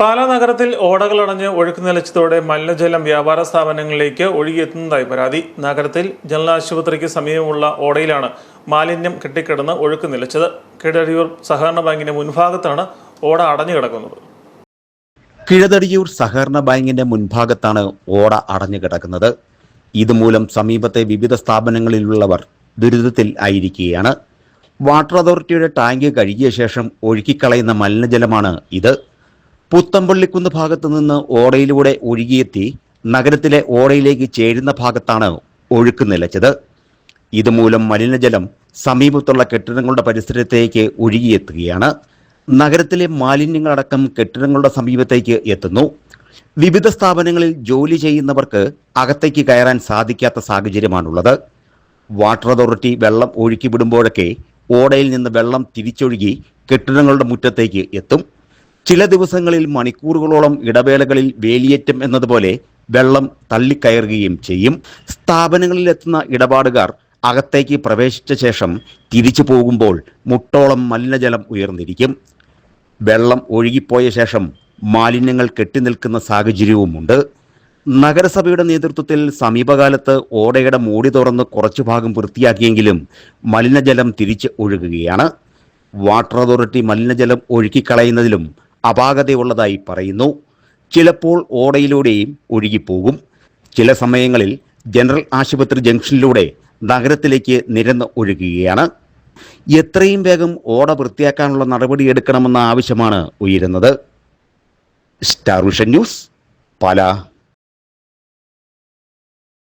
പാലാ നഗരത്തിൽ ഓടകളടഞ്ഞ് ഒഴുക്ക് നിലച്ചതോടെ മലിനജലം വ്യാപാര സ്ഥാപനങ്ങളിലേക്ക് ഒഴുകിയെത്തുന്നതായി പരാതി. നഗരത്തിൽ ജനലാശുപത്രിക്ക് സമീപമുള്ള ഓടയിലാണ് മാലിന്യം കെട്ടിക്കിടന്ന് ഒഴുക്ക് നിലച്ചത്. കിഴടിയൂർ സഹകരണ ബാങ്കിന്റെ മുൻഭാഗത്താണ് ഓട അടഞ്ഞു കിടക്കുന്നത്. കിഴതടിയൂർ സഹകരണ ബാങ്കിന്റെ മുൻഭാഗത്താണ് ഓട അടഞ്ഞു കിടക്കുന്നത്. ഇതുമൂലം സമീപത്തെ വിവിധ സ്ഥാപനങ്ങളിലുള്ളവർ ദുരിതത്തിൽ ആയിരിക്കുകയാണ്. വാട്ടർ അതോറിറ്റിയുടെ ടാങ്ക് കഴുകിയ ശേഷം ഒഴുക്കിക്കളയുന്ന മലിനജലമാണ് ഇത്. പുത്തമ്പള്ളിക്കുന്ന് ഭാഗത്തു നിന്ന് ഓടയിലൂടെ ഒഴുകിയെത്തി നഗരത്തിലെ ഓടയിലേക്ക് ചേരുന്ന ഭാഗത്താണ് ഒഴുക്ക് നിലച്ചത്. ഇതുമൂലം മലിനജലം സമീപത്തുള്ള കെട്ടിടങ്ങളുടെ പരിസരത്തേക്ക് ഒഴുകിയെത്തുകയാണ്. നഗരത്തിലെ മാലിന്യങ്ങളടക്കം കെട്ടിടങ്ങളുടെ സമീപത്തേക്ക് എത്തുന്നു. വിവിധ സ്ഥാപനങ്ങളിൽ ജോലി ചെയ്യുന്നവർക്ക് അകത്തേക്ക് കയറാൻ സാധിക്കാത്ത സാഹചര്യമാണുള്ളത്. വാട്ടർ അതോറിറ്റി വെള്ളം ഒഴുക്കി വിടുമ്പോഴൊക്കെ ഓടയിൽ നിന്ന് വെള്ളം തിരിച്ചൊഴുകി കെട്ടിടങ്ങളുടെ മുറ്റത്തേക്ക് എത്തും. ചില ദിവസങ്ങളിൽ മണിക്കൂറുകളോളം ഇടവേളകളിൽ വേലിയേറ്റം എന്നതുപോലെ വെള്ളം തള്ളിക്കയറുകയും ചെയ്യും. സ്ഥാപനങ്ങളിലെത്തുന്ന ഇടപാടുകാർ അകത്തേക്ക് പ്രവേശിച്ച ശേഷം തിരിച്ചു പോകുമ്പോൾ മുട്ടോളം മലിനജലം ഉയർന്നിരിക്കും. വെള്ളം ഒഴുകിപ്പോയ ശേഷം മാലിന്യങ്ങൾ കെട്ടിനിൽക്കുന്ന സാഹചര്യവുമുണ്ട്. നഗരസഭയുടെ നേതൃത്വത്തിൽ സമീപകാലത്ത് ഓടയുടെ മൂടി തുറന്ന് കുറച്ചു ഭാഗം വൃത്തിയാക്കിയെങ്കിലും മലിനജലം തിരിച്ച് ഒഴുകുകയാണ്. വാട്ടർ അതോറിറ്റി മലിനജലം ഒഴുക്കിക്കളയുന്നതിലും അപാകതയുള്ളതായി പറയുന്നു. ചിലപ്പോൾ ഓടയിലൂടെയും ഒഴുകിപ്പോകും. ചില സമയങ്ങളിൽ ജനറൽ ആശുപത്രി ജംഗ്ഷനിലൂടെ നഗരത്തിലേക്ക് നിരന്ന് ഒഴുകുകയാണ്. എത്രയും വേഗം ഓട വൃത്തിയാക്കാനുള്ള നടപടിയെടുക്കണമെന്ന ആവശ്യമാണ് ഉയരുന്നത്. Star vision news Pala.